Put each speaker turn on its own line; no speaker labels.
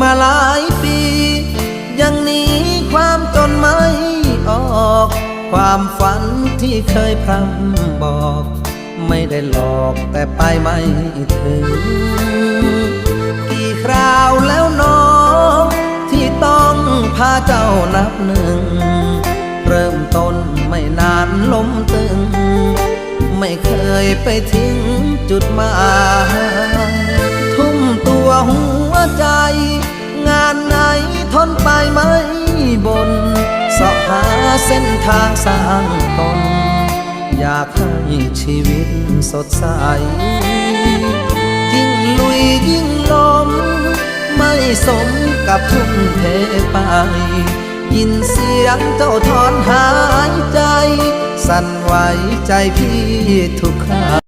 มาหลายปี ยังหนีความจนไม่ออก ความฝันที่เคยพร่ำบอก ไม่ได้หลอกแต่ไปไม่ถึง กี่คราวแล้วน้อง ที่ต้องพาเจ้านับหนึ่ง เริ่มต้นไม่นานล้มตึง ไม่เคยไปทิ้งจุดหมายทุ่มตัวหัวใจ เส้นทางสร้างตน อยากให้ชีวิตสดใส ยิ่งลุยยิ่งล้ม ไม่สมกับทุ่มเทไป ยินเสียงเจ้าถอนหายใจ สั่นไหวใจพี่ทุกครา